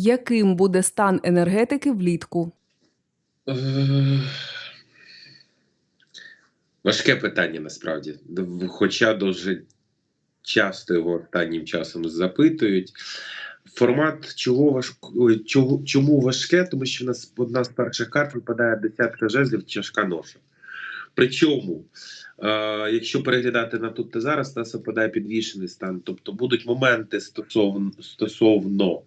Яким буде стан енергетики влітку? Е, Важке питання насправді. Хоча дуже часто його останнім часом запитують. Формат чого важко, чому важке? Тому що в нас одна з перших карт випадає десятка жезлів тяжка ноша. Причому, е, якщо переглядати на тут та зараз, нас випадає підвішений стан. Тобто будуть моменти стосовно, стосовно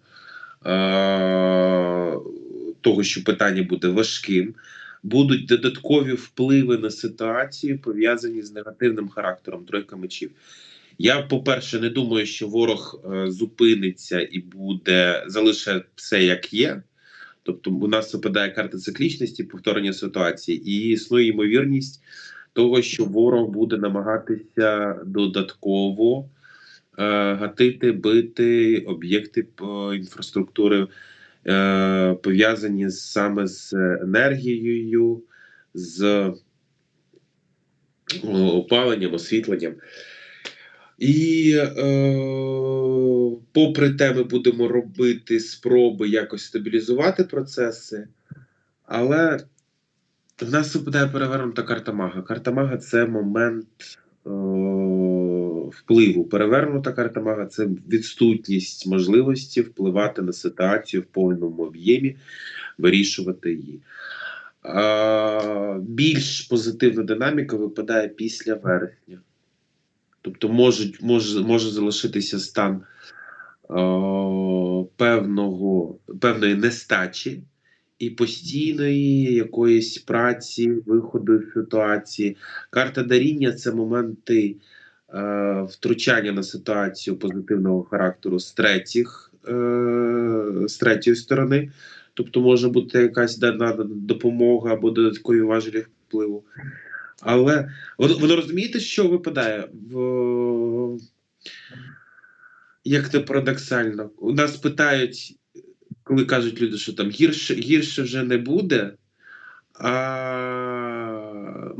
того, що питання буде важким будуть додаткові впливи на ситуацію, пов'язані з негативним характером тройка мечів. Я, по-перше, не думаю, що ворог е, зупиниться і буде залишить все як є. Тобто, у нас випадає карта циклічності, повторення ситуації, і існує ймовірність того, що ворог буде намагатися додатково е, гатити, бити об'єкти е, інфраструктури е, пов'язані саме з енергією, з опаленням, освітленням. І е, попри те, ми будемо робити спроби якось стабілізувати процеси, але в нас випадає перевернута карта мага. Карта мага це момент е, впливу. Перевернута карта мага це відсутність можливості впливати на ситуацію в повному об'ємі, вирішувати її. А, більш позитивна динаміка випадає після вересня. Тобто можуть, може, може залишитися стан е, певного, певної нестачі і постійної якоїсь праці, виходу з ситуації. Карта даріння це моменти втручання на ситуацію позитивного характеру з третіх, е, з третьої сторони. Тобто може бути якась дана допомога або додаткові важелі впливу. Але воно, воно розумієте, що випадає? В... Як це парадоксально? У нас питають, коли кажуть люди, що там гірше, гірше вже не буде. А...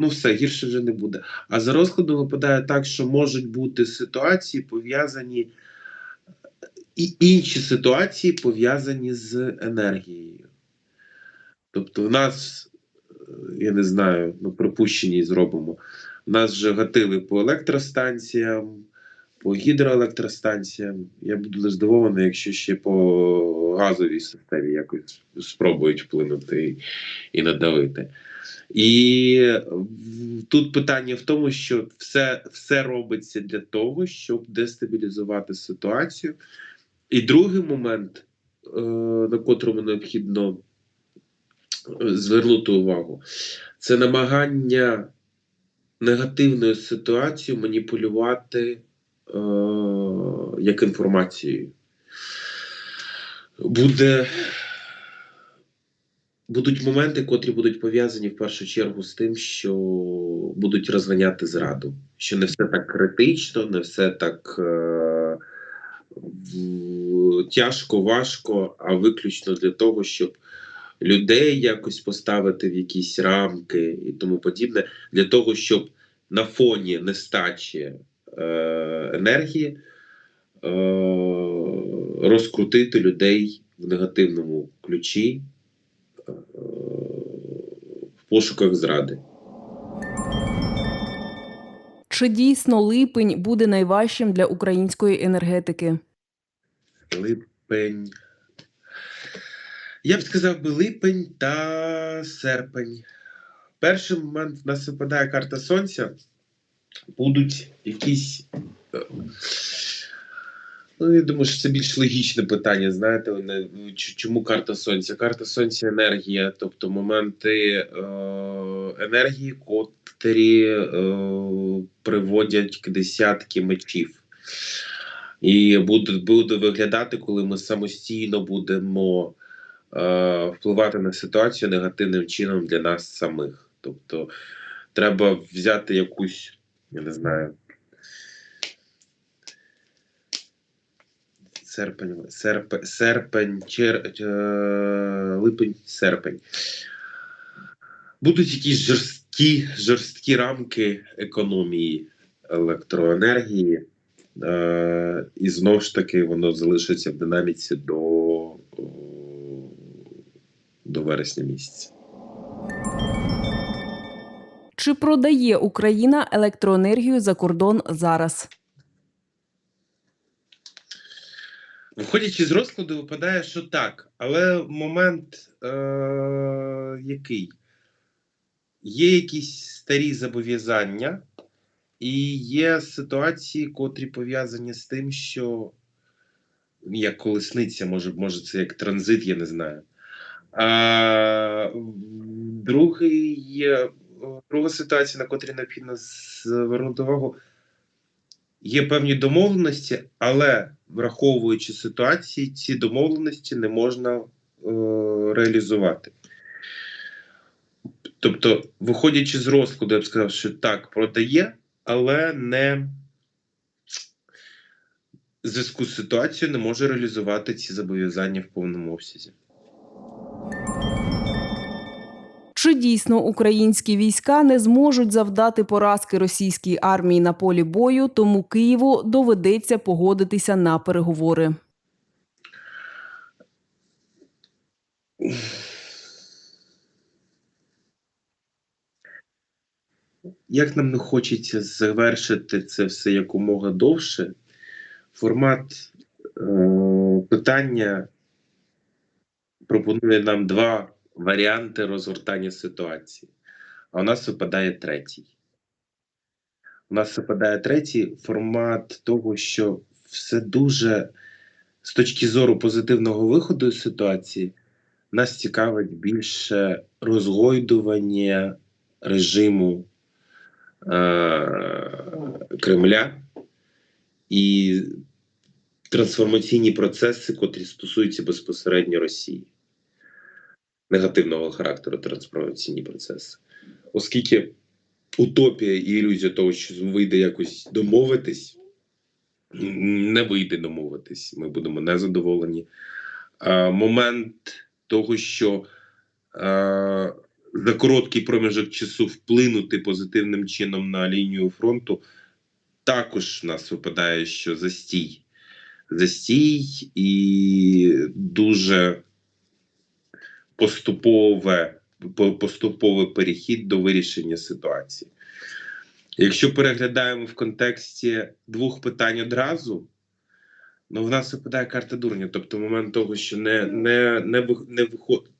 Ну, все, гірше вже не буде. А за розкладом випадає так, що можуть бути ситуації пов'язані і інші ситуації пов'язані з енергією. Тобто, в нас, я не знаю, ну, припущені зробимо. У нас вже гатили по електростанціям, по гідроелектростанціям. Я буду здивований, якщо ще по газовій системі якось спробують вплинути і надавити. І тут питання в тому, що все, все робиться для того, щоб дестабілізувати ситуацію. І другий момент, е, на котрому необхідно е, звернути увагу, це намагання негативною ситуацією маніпулювати е, як інформацією. Буде, будуть моменти, котрі будуть пов'язані в першу чергу з тим, що будуть розганяти зраду. Що не все так критично, не все так. Е, тяжко, важко, а виключно для того, щоб людей якось поставити в якісь рамки і тому подібне, для того, щоб на фоні нестачі е, енергії е, розкрутити людей в негативному ключі пошуках зради. Чи дійсно липень буде найважчим для української енергетики? Липень. Я б сказав би липень та серпень. Перший момент в нас випадає карта сонця. Будуть якісь. Ну, я думаю, що це більш логічне питання. Знаєте, чому карта сонця? Карта сонця енергія, тобто моменти е, енергії, котрі е, приводять десятки мечів. І буде, буде виглядати, коли ми самостійно будемо е, впливати на ситуацію негативним чином для нас самих. Тобто треба взяти якусь, я не знаю. Серпень, серпень, серпень, чер, е, липень, серпень. Будуть якісь жорсткі, жорсткі рамки економії електроенергії. Е, і знову ж таки воно залишиться в динаміці до до вересня місяця. Чи продає Україна електроенергію за кордон зараз? Виходячи з розкладу, випадає, що так, але момент е- який? Є якісь старі зобов'язання, і є ситуації, котрі пов'язані з тим, що як колесниця, може, може це як транзит, я не знаю. А, другий друга ситуація, на котрі необхідно звернути увагу. Є певні домовленості, але враховуючи ситуації, ці домовленості не можна е, реалізувати. Тобто, виходячи з розкладу, я б сказав, що так, продає, але не в зв'язку з ситуацією не може реалізувати ці зобов'язання в повному обсязі. Чи дійсно українські війська не зможуть завдати поразки російській армії на полі бою, тому Києву доведеться погодитися на переговори? Як нам не хочеться завершити це все якомога довше, формат е, питання пропонує нам два варіанти розгортання ситуації, а у нас випадає третій. У нас випадає третій формат того, що все дуже з точки зору позитивного виходу з ситуації, нас цікавить більше розгойдування режиму е- Кремля і трансформаційні процеси, котрі стосуються безпосередньо Росії. Негативного характеру трансформаційні процеси. Оскільки утопія і ілюзія того, що вийде якось домовитись, не вийде домовитись. Ми будемо незадоволені. Момент того, що за короткий проміжок часу вплинути позитивним чином на лінію фронту, також в нас випадає, що застій. Застій і дуже поступове, поступовий перехід до вирішення ситуації. Якщо переглядаємо в контексті двох питань одразу, ну в нас випадає карта дурня. Тобто момент того, що не, не, не, не виходить.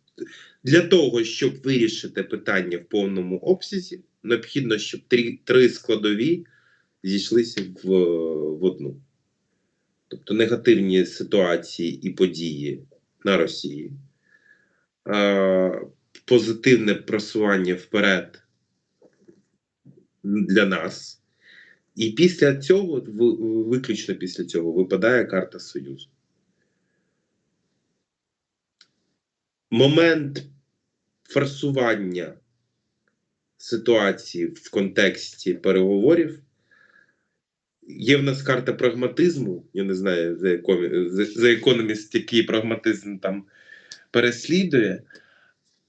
Для того, щоб вирішити питання в повному обсязі, необхідно, щоб три, три складові зійшлися в, в одну. Тобто негативні ситуації і події на Росії, е, позитивне просування вперед для нас. І після цього, виключно після цього, випадає карта Союзу. Момент форсування ситуації в контексті переговорів. Є в нас карта прагматизму. Я не знаю, за економіст, який прагматизм там переслідує,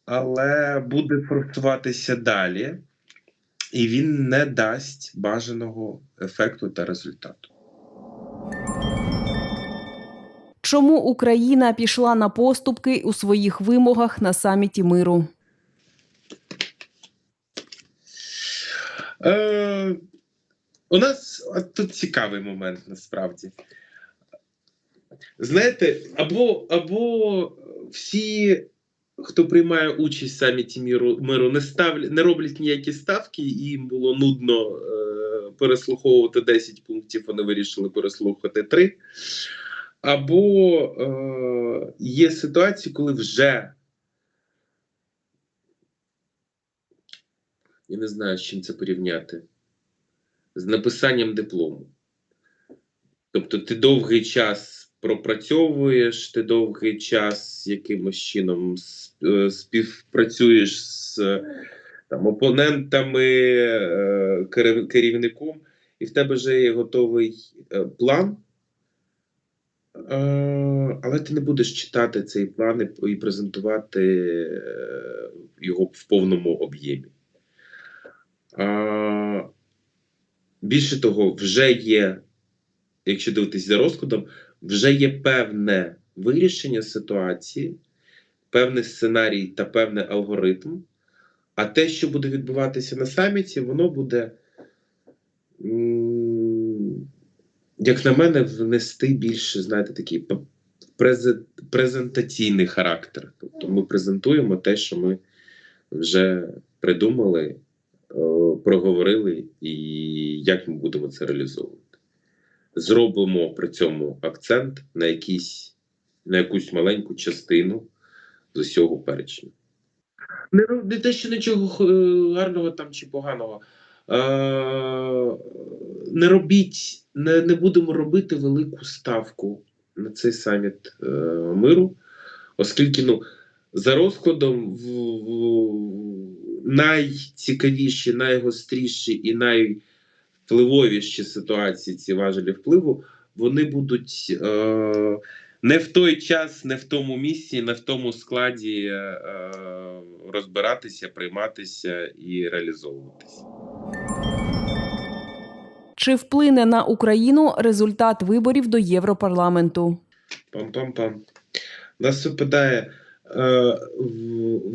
але буде форсуватися далі, і він не дасть бажаного ефекту та результату. Чому Україна пішла на поступки у своїх вимогах на саміті миру? Е, у нас тут цікавий момент насправді. Знаєте, або, або всі, хто приймає участь в саміті миру, миру не, ставлять, не роблять ніякі ставки, і їм було нудно е, переслуховувати 10 пунктів, вони вирішили переслухати 3. Або е, є ситуації, коли вже я не знаю, з чим це порівняти. З написанням диплому. Тобто, ти довгий час пропрацьовуєш, ти довгий час якимось чином е, співпрацюєш з там, опонентами, е, керівником, і в тебе вже є готовий е, план. Але ти не будеш читати цей план і- презентувати його в повному об'ємі. Більше того, вже є, якщо дивитись за розкладом, вже є певне вирішення ситуації, певний сценарій та певний алгоритм. А те, що буде відбуватися на саміті, воно буде, як на мене, внести більше, знаєте, такий презентаційний характер. Тобто ми презентуємо те, що ми вже придумали, е, проговорили, і як ми будемо це реалізовувати. Зробимо при цьому акцент на, якийсь, на якусь маленьку частину з усього перечня. Не, не те, що нічого е, гарного там чи поганого. Е, не робіть, не, не будемо робити велику ставку на цей саміт е, миру, оскільки ну, за розкладом в, в найцікавіші, найгостріші і найвпливовіші ситуації ці важелі впливу, вони будуть е, не в той час, не в тому місці, не в тому складі е, розбиратися, прийматися і реалізовуватися. Чи вплине на Україну результат виборів до Європарламенту? Пам-пам-пам. Нас випадає,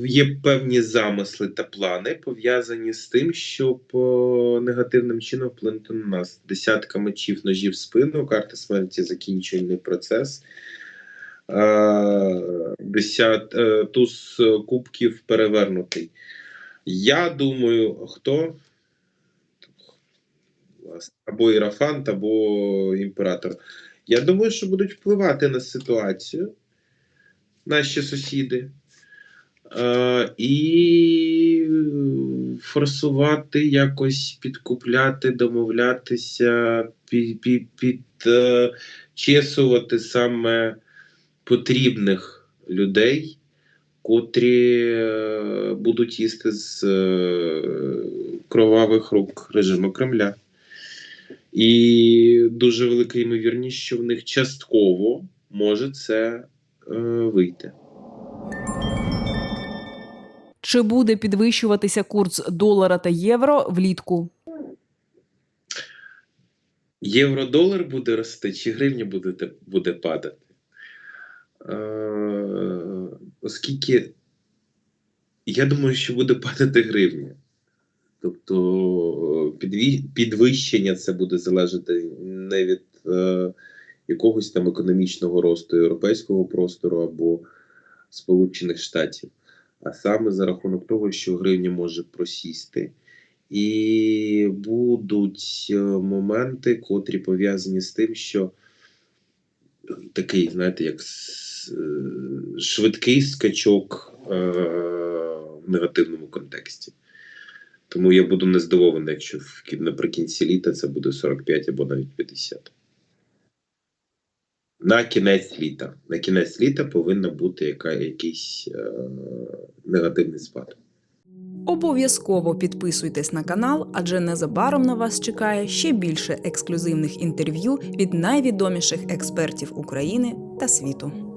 є певні замисли та плани, пов'язані з тим, щоб е, негативним чином вплинути на нас. Десятка мечів ножів в спину, карта смерті закінчувальний процес. Е, десят, е, туз кубків перевернутий. Я думаю, хто? Або Ірафант, або імператор. Я думаю, що будуть впливати на ситуацію наші сусіди. Е, і форсувати, якось підкупляти, домовлятися, під, під, підчесувати саме потрібних людей, котрі е, будуть їсти з е, кровавих рук режиму Кремля. І дуже велика ймовірність, що в них частково може це е, вийти. Чи буде підвищуватися курс долара та євро влітку? Євро-долар буде рости, чи гривня буде, буде падати? Е, оскільки я думаю, що буде падати гривня. Тобто підві- підвищення це буде залежати не від е, якогось там економічного росту європейського простору або Сполучених Штатів, а саме за рахунок того, що гривня може просісти. І будуть е, моменти, котрі пов'язані з тим, що такий, знаєте, як е, швидкий скачок е, в негативному контексті. Тому я буду не здивований, якщо наприкінці літа це буде 45 або навіть 50. На кінець літа. На кінець літа повинна бути яка, якийсь е, негативний спад. Обов'язково підписуйтесь на канал, адже незабаром на вас чекає ще більше ексклюзивних інтерв'ю від найвідоміших експертів України та світу.